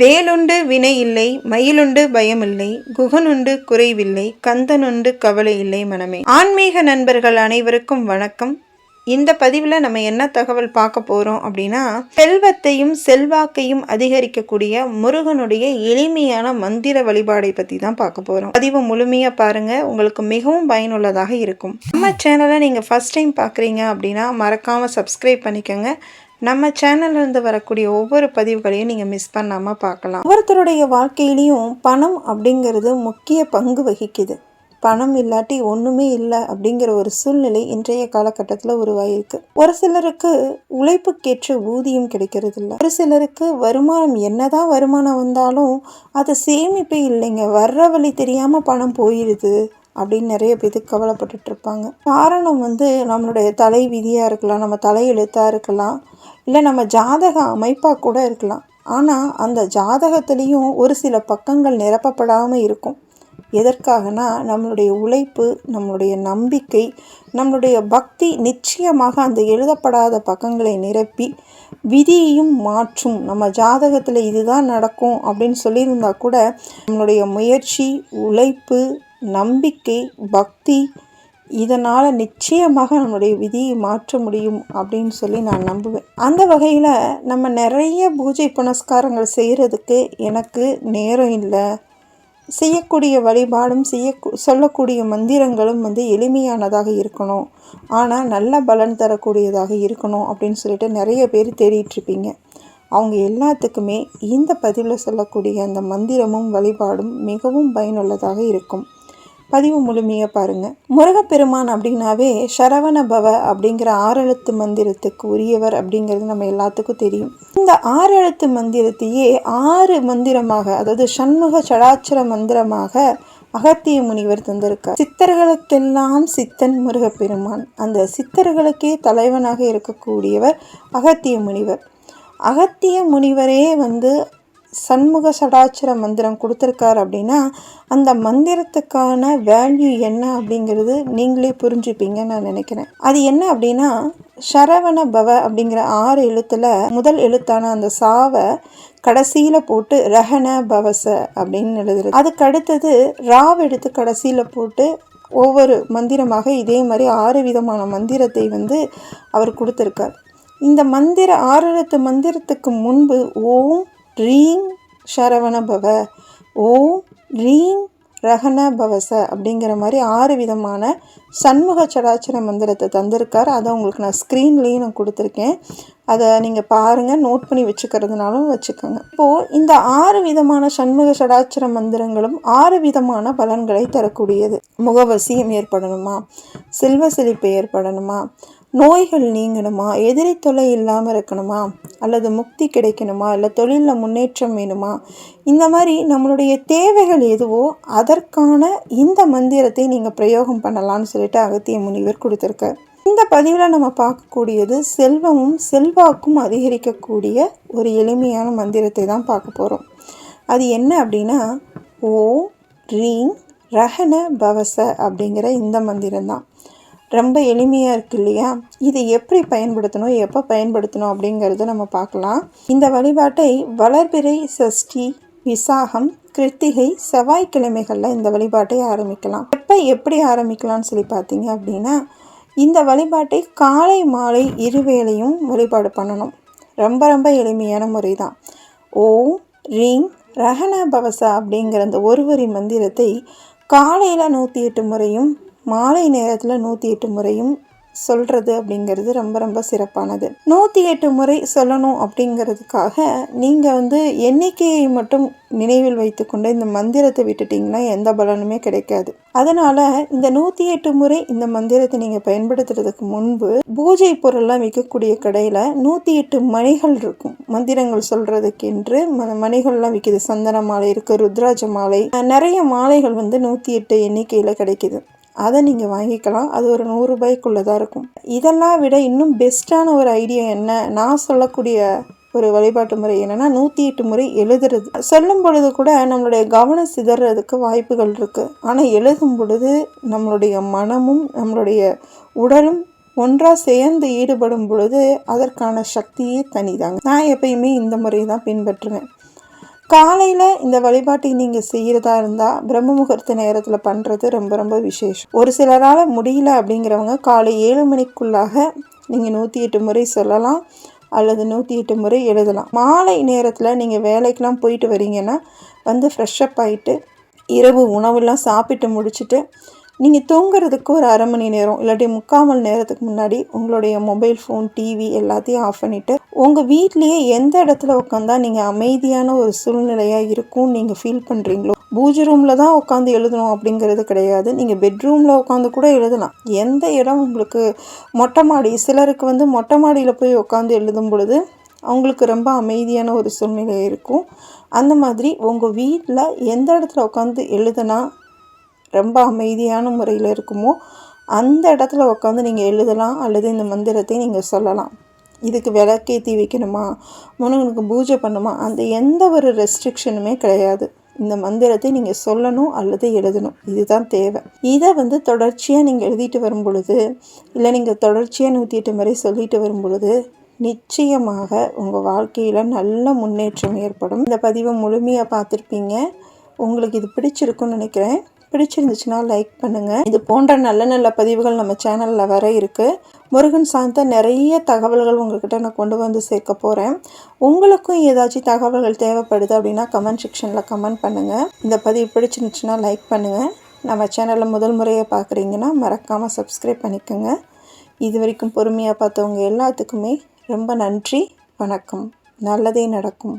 வேலுண்டு வினை இல்லை மயிலுண்டு பயமில்லை குகனுண்டு குறைவில்லை கந்தனுண்டு கவலை இல்லை மனமே. ஆன்மீக நண்பர்கள் அனைவருக்கும் வணக்கம். இந்த பதிவில் நம்ம என்ன தகவல் பார்க்க போகிறோம் அப்படின்னா செல்வத்தையும் செல்வாக்கையும் அதிகரிக்கக்கூடிய முருகனுடைய எளிமையான மந்திர வழிபாடை பற்றி தான் பார்க்க போகிறோம் பதிவு முழுமையாக பாருங்கள் உங்களுக்கு மிகவும் பயனுள்ளதாக இருக்கும். நம்ம சேனலை நீங்கள் ஃபஸ்ட் டைம் பார்க்குறீங்க அப்படின்னா மறக்காமல் சப்ஸ்கிரைப் பண்ணிக்கோங்க. நம்ம சேனல்லேருந்து வரக்கூடிய ஒவ்வொரு பதிவுகளையும் நீங்கள் மிஸ் பண்ணாமல் பார்க்கலாம். ஒவ்வொருத்தருடைய வாழ்க்கையிலையும் பணம் அப்படிங்கிறது முக்கிய பங்கு வகிக்குது. பணம் இல்லாட்டி ஒன்றுமே இல்லை அப்படிங்கிற ஒரு சூழ்நிலை இன்றைய காலகட்டத்தில் உருவாயிருக்கு. ஒரு சிலருக்கு உழைப்புக்கேற்ற ஊதியம் கிடைக்கிறது இல்லை. ஒரு சிலருக்கு வருமானம் என்னதான் வருமானம் வந்தாலும் அது சேமிப்பே இல்லைங்க. வர்ற வழி தெரியாமல் பணம் போயிடுது அப்படின்னு நிறைய பேருக்கு கவலைப்பட்டுட்டு இருப்பாங்க காரணம் வந்து நம்மளுடைய தலை விதியாக இருக்கலாம் நம்ம தலை எழுத்தாக இருக்கலாம் இல்லை நம்ம ஜாதக அமைப்பாக கூட இருக்கலாம். ஆனால் அந்த ஜாதகத்துலேயும் ஒரு சில பக்கங்கள் நிரப்பப்படாமல் இருக்கும். எதற்காகனா நம்மளுடைய உழைப்பு நம்மளுடைய நம்பிக்கை நம்மளுடைய பக்தி நிச்சயமாக அந்த எழுதப்படாத பக்கங்களை நிரப்பி விதியையும் மாற்றும். நம்ம ஜாதகத்தில் இதுதான் நடக்கும் அப்படின்னு சொல்லியிருந்தா கூட நம்மளுடைய முயற்சி உழைப்பு நம்பிக்கை பக்தி இதனால் நிச்சயமாக நம்மளுடைய விதியை மாற்ற முடியும் அப்படின்னு சொல்லி நான் நம்புவேன். அந்த வகையில் நம்ம நிறைய பூஜை புனஸ்காரங்கள் செய்கிறதுக்கு எனக்கு நேரம் இல்லை. செய்யக்கூடிய வழிபாடும் செய்ய சொல்லக்கூடிய மந்திரங்களும் வந்து எளிமையானதாக இருக்கணும். ஆனால் நல்ல பலன் தரக்கூடியதாக இருக்கணும் அப்படின்னு சொல்லிட்டு நிறைய பேர் தேடிட்டுருப்பீங்க அவங்க எல்லாத்துக்குமே இந்த பதிவில் சொல்லக்கூடிய அந்த மந்திரமும் வழிபாடும் மிகவும் பயனுள்ளதாக இருக்கும். பதிவு முழுமையாக பாருங்கள் முருகப்பெருமான் அப்படின்னாவே சரவண பவ அப்படிங்கிற ஆறெழுத்து மந்திரத்துக்கு உரியவர் அப்படிங்கிறது நம்ம எல்லாத்துக்கும் தெரியும். இந்த ஆறெழுத்து மந்திரத்தையே ஆறு மந்திரமாக அதாவது சண்முக சடாச்சர மந்திரமாக அகத்திய முனிவர் தந்திருக்கார். சித்தர்களுக்கெல்லாம் சித்தன் முருகப்பெருமான். அந்த சித்தர்களுக்கே தலைவனாக இருக்கக்கூடியவர் அகத்திய முனிவர். அகத்திய முனிவரே வந்து சண்முக சடாச்சர மந்திரம் கொடுத்துருக்காரு அப்படின்னா அந்த மந்திரத்துக்கான வேல்யூ என்ன அப்படிங்கிறது நீங்களே புரிஞ்சுப்பீங்கன்னு நான் நினைக்கிறேன். அது என்ன அப்படின்னா சரவண பவ அப்படிங்கிற ஆறு எழுத்தில் முதல் எழுத்தான அந்த சாவை கடைசியில் போட்டு ரஹன பவச அப்படின்னு எழுதுறது. அதுக்கு அடுத்தது ராவ் எடுத்து கடைசியில் போட்டு ஒவ்வொரு மந்திரமாக இதே மாதிரி ஆறு விதமான மந்திரத்தை வந்து அவர் கொடுத்துருக்கார். இந்த மந்திர ஆறு எழுத்து மந்திரத்துக்கு முன்பு ஓம் ரீங் சரவண பவ. ஓம் ரீங் ரகன பவச அப்படிங்கிற மாதிரி ஆறு விதமான சண்முக சடாச்சர மந்திரத்தை தந்திருக்கார். அதை உங்களுக்கு நான் ஸ்க்ரீன்லேயும் நான் கொடுத்துருக்கேன். அதை நீங்கள் பாருங்கள் நோட் பண்ணி வச்சுக்கிறதுனாலும் வச்சுக்கோங்க. இப்போது இந்த ஆறு விதமான சண்முக சடாச்சர மந்திரங்களும் ஆறு விதமான பலன்களை தரக்கூடியது. முகவசியம் ஏற்படணுமா? செல்வ செழிப்பு ஏற்படணுமா? நோய்கள் நீங்கணுமா? எதிரி தொலை இல்லாமல் இருக்கணுமா? அல்லது முக்தி கிடைக்கணுமா? இல்லை தொழிலில் முன்னேற்றம் வேணுமா? இந்த மாதிரி நம்மளுடைய தேவைகள் எதுவோ அதற்கான இந்த மந்திரத்தை நீங்கள் பிரயோகம் பண்ணலாம்னு சொல்லிட்டு அகத்திய முனிவர் கொடுத்துருக்கார். இந்த பதிவில் நம்ம பார்க்கக்கூடியது செல்வமும் செல்வாக்கும் அதிகரிக்கக்கூடிய ஒரு எளிமையான மந்திரத்தை தான் பார்க்க போகிறோம் அது என்ன அப்படின்னா ஓ ரீங் ரஹன பவச அப்படிங்கிற இந்த மந்திரம் தான் ரொம்ப எளிமையாக இருக்கு இல்லையா? இதை எப்படி பயன்படுத்தணும்? எப்போ பயன்படுத்தணும்? அப்படிங்கிறத நம்ம பார்க்கலாம். இந்த வழிபாட்டை வளர்பிறை சஷ்டி விசாகம் கிருத்திகை செவ்வாய்க்கிழமைகளில் இந்த வழிபாட்டை ஆரம்பிக்கலாம். எப்போ எப்படி ஆரம்பிக்கலாம்னு சொல்லி பார்த்தீங்க அப்படின்னா இந்த வழிபாட்டை காலை மாலை இருவேளையும் வழிபாடு பண்ணணும். ரொம்ப ரொம்ப எளிமையான முறை தான் ஓம் ரீங் ரஹன பவசா அப்படிங்கிற அந்த ஒருவரி மந்திரத்தை காலையில் நூற்றி எட்டு முறையும் மாலை நேரத்தில் நூற்றி எட்டு முறையும் சொல்கிறது அப்படிங்கிறது ரொம்ப ரொம்ப சிறப்பானது. நூற்றி எட்டு முறை சொல்லணும் அப்படிங்கிறதுக்காக நீங்கள் வந்து எண்ணிக்கையை மட்டும் நினைவில் வைத்துக்கொண்டு இந்த மந்திரத்தை விட்டுட்டிங்கன்னா எந்த பலனுமே கிடைக்காது. அதனால் இந்த நூற்றி எட்டு முறை இந்த மந்திரத்தை நீங்கள் பயன்படுத்துறதுக்கு முன்பு பூஜை பொருள்லாம் விற்கக்கூடிய கடையில் நூற்றி எட்டு மணிகள் இருக்கும். மந்திரங்கள் சொல்கிறதுக்கென்று மணிகள்லாம் விற்கிது சந்தன மாலை இருக்குது ருத்ராஜ மாலை. நிறைய மாலைகள் வந்து நூற்றி எட்டு எண்ணிக்கையில் கிடைக்கிது. அதை நீங்கள் வாங்கிக்கலாம். அது ஒரு நூறுரூபாய்க்குள்ளே தான் இருக்கும். இதெல்லாம் விட இன்னும் பெஸ்ட்டான ஒரு ஐடியா என்ன? நான் சொல்லக்கூடிய ஒரு வழிபாட்டு முறை என்னென்னா நூற்றி எட்டு முறை எழுதுறது. சொல்லும் பொழுது கூட நம்மளுடைய கவனம் சிதறதுக்கு வாய்ப்புகள் இருக்குது ஆனால் எழுதும் பொழுது நம்மளுடைய மனமும் நம்மளுடைய உடலும் ஒன்றாக சேர்ந்து ஈடுபடும் பொழுது அதற்கான சக்தியே தனிதாங்க. நான் எப்பயுமே இந்த முறையை தான் பின்பற்றுவேன். காலையில் இந்த வழிபாட்டை நீங்கள் செய்கிறதா இருந்தால் பிரம்ம முகூர்த்த நேரத்தில் பண்ணுறது ரொம்ப ரொம்ப விசேஷம். ஒரு சிலரால் முடியல அப்படிங்கிறவங்க காலை ஏழு மணிக்குள்ளாக நீங்கள் நூற்றி எட்டு முறை சொல்லலாம் அல்லது நூற்றி எட்டு முறை எழுதலாம். மாலை நேரத்தில் நீங்கள் வேலைக்கெலாம் போயிட்டு வரீங்கன்னா வந்து ஃப்ரெஷ்ஷப் ஆகிட்டு இரவு உணவுலாம் சாப்பிட்டு முடிச்சுட்டு நீங்கள் தூங்குறதுக்கு ஒரு அரை மணி நேரம் இல்லாட்டி முக்கால் மணி நேரத்துக்கு முன்னாடி உங்களுடைய மொபைல் ஃபோன் டிவி எல்லாத்தையும் ஆஃப் பண்ணிவிட்டு உங்கள் வீட்லேயே எந்த இடத்துல உட்காந்தா நீங்கள் அமைதியான ஒரு சூழ்நிலையாக இருக்கும்னு நீங்கள் ஃபீல் பண்ணுறீங்களோ பூஜை ரூமில் தான் உட்காந்து எழுதணும் அப்படிங்கிறது கிடையாது. நீங்கள் பெட்ரூமில் உட்காந்து கூட எழுதலாம். எந்த இடம் உங்களுக்கு மொட்டை மாடி சிலருக்கு வந்து மொட்டை மாடியில் போய் உட்காந்து எழுதும் பொழுது அவங்களுக்கு ரொம்ப அமைதியான ஒரு சூழ்நிலை இருக்கும். அந்த மாதிரி உங்கள் வீட்டில் எந்த இடத்துல உட்காந்து எழுதுனா ரொம்ப அமைதியான முறையில் இருக்குமோ அந்த இடத்துல உட்காந்து நீங்கள் எழுதலாம் அல்லது இந்த மந்திரத்தை நீங்கள் சொல்லலாம். இதுக்கு விளக்கேற்றி வைக்கணுமா? முருகனுக்கு பூஜை பண்ணுமா அந்த எந்த ஒரு ரெஸ்ட்ரிக்ஷனுமே கிடையாது. இந்த மந்திரத்தை நீங்கள் சொல்லணும் அல்லது எழுதணும். இதுதான் தேவை. இதை வந்து தொடர்ச்சியாக நீங்கள் எழுதிட்டு வரும் பொழுது இல்லை நீங்கள் தொடர்ச்சியாக நூற்றி எட்டு முறை சொல்லிட்டு வரும் பொழுது நிச்சயமாக உங்கள் வாழ்க்கையில் நல்ல முன்னேற்றம் ஏற்படும். இந்த பதிவை முழுமையாக பார்த்துருப்பீங்க. உங்களுக்கு இது பிடிச்சிருக்குன்னு நினைக்கிறேன். பிடிச்சிருந்துச்சுன்னா லைக் பண்ணுங்கள் இது போன்ற நல்ல நல்ல பதிவுகள் நம்ம சேனலில் வர இருக்குது முருகன் சார்ந்த நிறைய தகவல்கள் உங்கள்கிட்ட நான் கொண்டு வந்து சேர்க்க போகிறேன் உங்களுக்கும் ஏதாச்சும் தகவல்கள் தேவைப்படுது அப்படின்னா கமெண்ட் செக்ஷனில் கமெண்ட் பண்ணுங்கள் இந்த பதிவு பிடிச்சிருந்துச்சுன்னா லைக் பண்ணுங்கள் நம்ம சேனலில் முதல் முறையை பார்க்குறீங்கன்னா மறக்காமல் சப்ஸ்கிரைப் பண்ணிக்கோங்க. இது வரைக்கும் பொறுமையாக பார்த்தவங்க எல்லாத்துக்குமே ரொம்ப நன்றி. வணக்கம். நல்லதே நடக்கும்.